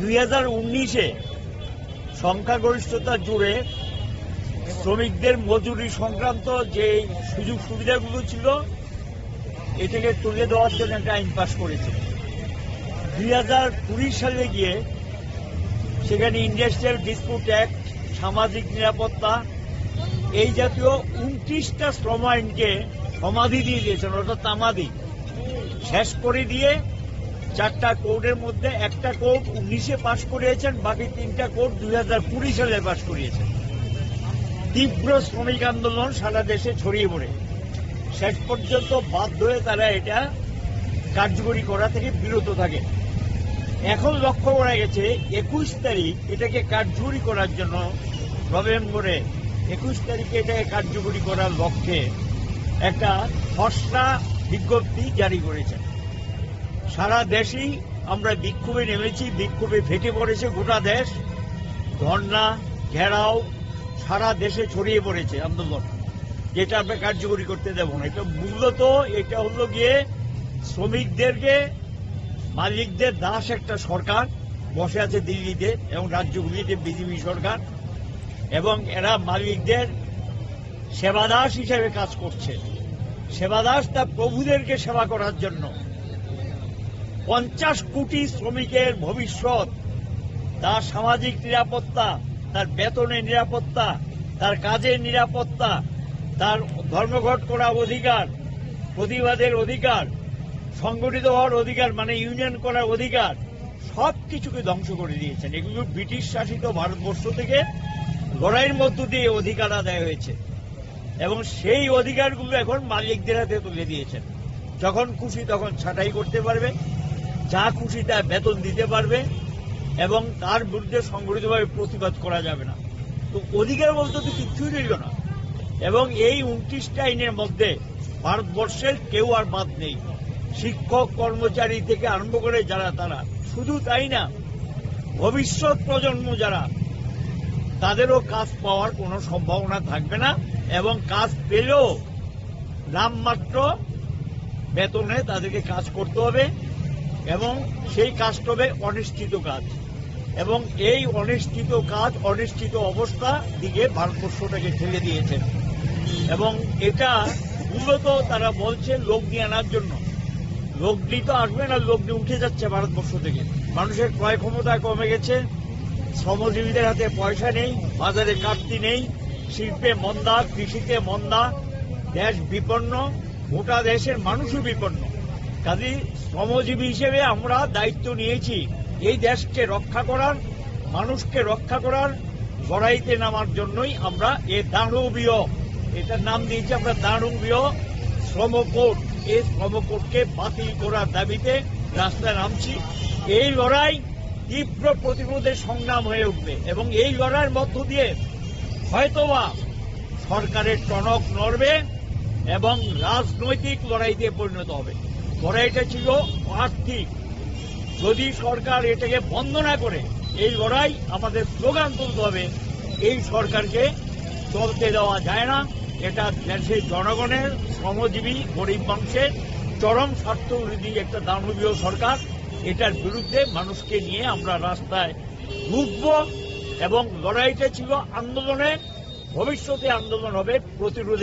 দুই হাজার উনিশে সংখ্যাগরিষ্ঠতা জুড়ে শ্রমিকদের মজুরি সংক্রান্ত যে সুযোগ সুবিধাগুলো ছিল এটাকে তুলে দেওয়ার জন্য একটা আইন পাশ করেছে। দুই হাজার কুড়ি সালে গিয়ে সেখানে ইন্ডাস্ট্রিয়াল ডিসপুট অ্যাক্ট, সামাজিক নিরাপত্তা, এই জাতীয় উনত্রিশটা শ্রম আইনকে সমাধি দিয়ে দিয়েছেন, অর্থাৎ তামাদি, শেষ করে দিয়ে চারটা কোর্টের মধ্যে একটা কোর্ট উনিশে পাশ করিয়েছেন, বাকি তিনটা কোর্ট দুই হাজার কুড়ি সালে পাশ করিয়েছেন। তীব্র শ্রমিক আন্দোলন সারা দেশে ছড়িয়ে পড়ে। শেষ পর্যন্ত বাধ্য হয়ে তারা এটা কার্যকরী করা থেকে বিরত থাকে। এখন লক্ষ্য করা গেছে, একুশ তারিখ এটাকে কার্যকরী করার জন্য নভেম্বরে একুশ তারিখে এটাকে কার্যকরী করার লক্ষ্যে একটা খসড়া বিজ্ঞপ্তি জারি করেছেন। সারা দেশেই আমরা বিক্ষোভে নেমেছি, বিক্ষোভে ফেটে পড়েছে গোটা দেশ। ধর্না, ঘেরাও সারা দেশে ছড়িয়ে পড়েছে আন্দোলন, যেটা আমরা কার্যকরী করতে দেব না। এটা মূলত এটা হলো গিয়ে শ্রমিকদেরকে, মালিকদের দাস একটা সরকার, বসে আছে দিল্লিতে এবং রাজ্যগুলিতে বিজেপি সরকার, এবং এরা মালিকদের সেবাদাস হিসেবে কাজ করছে। সেবাদাস তা প্রভুদেরকে সেবা করার জন্য। পঞ্চাশ কোটি শ্রমিকের ভবিষ্যৎ, তার সামাজিক নিরাপত্তা, তার বেতনের নিরাপত্তা, তার কাজের নিরাপত্তা, তার ধর্মঘট করার অধিকার, প্রতিবাদের অধিকার, সংগঠিত হওয়ার অধিকার মানে ইউনিয়ন করার অধিকার সব কিছুকে ধ্বংস করে দিয়েছেন। এগুলো ব্রিটিশ শাসিত ভারতবর্ষ থেকে লড়াইয়ের মধ্য দিয়ে অধিকার আদায় হয়েছে। এবং সেই অধিকারগুলো এখন মালিকদের হাতে তুলে দিয়েছেন। যখন খুশি তখন ছাঁটাই করতে পারবে। যা খুশি তা বেতন দিতে পারবে এবং তার বিরুদ্ধে সংগঠিতভাবে প্রতিবাদ করা যাবে না। তো অধিকার বলতে তো কিচ্ছুই রইল না। এবং এই উনত্রিশটা আইনের মধ্যে ভারতবর্ষের কেউ আর বাদ নেই। শিক্ষক, কর্মচারী থেকে আরম্ভ করে যারা তারা, শুধু তাই না, ভবিষ্যৎ প্রজন্ম যারা, তাদেরও কাজ পাওয়ার কোনো সম্ভাবনা থাকবে না এবং কাজ পেলেও নামমাত্র বেতনে তাদেরকে কাজ করতে হবে। এবং সেই কাজটা হবে অনিশ্চিত কাজ। এবং এই অনিশ্চিত কাজ, অনিশ্চিত অবস্থা দিকে ভারতবর্ষটাকে ঠেলে দিয়েছেন এবং এটা মূলত তারা বলছে লোক নিয়ে আনার জন্য। লোকটি তো আসবে না লোকটি উঠে যাচ্ছে ভারতবর্ষ থেকে। মানুষের ক্রয় ক্ষমতা কমে গেছে, শ্রমজীবীদের হাতে পয়সা নেই, বাজারে কাটতি নেই, শিল্পে মন্দা, কৃষিতে মন্দা, দেশ বিপন্ন, গোটা দেশের মানুষও বিপন্ন। কাজে শ্রমজীবী হিসেবে আমরা দায়িত্ব নিয়েছি। এই দেশকে রক্ষা করার, মানুষকে রক্ষা করার, লড়াইতে নামার জন্যই আমরা এ দানবীয়, এটার নাম দিয়েছি আমরা দানবীয় শ্রম কোড এই শ্রম কোডকে বাতিল করার দাবিতে রাস্তায় নামছি। এই লড়াই তীব্র প্রতিরোধের সংগ্রাম হয়ে উঠবে এবং এই লড়াইয়ের মধ্য দিয়ে হয়তোবা সরকারের টনক নড়বে এবং রাজনৈতিক লড়াইতে পরিণত হবে। লড়াইটা ছিল আর্থিক। যদি সরকার এটাকে বন্ধ না করে, এই লড়াই আমাদের স্লোগান তুলতে হবে, এই সরকারকে চলতে দেওয়া যায় না। এটা দেশের জনগণের শ্রমজীবী, গরিব মানুষের চরম স্বার্থ স্বার্থবিরোধী একটা দানবীয় সরকার। এটার বিরুদ্ধে মানুষকে নিয়ে আমরা রাস্তায় ঢুকব এবং লড়াইটা ছিল আন্দোলনে ভবিষ্যতে আন্দোলন হবে প্রতিরোধে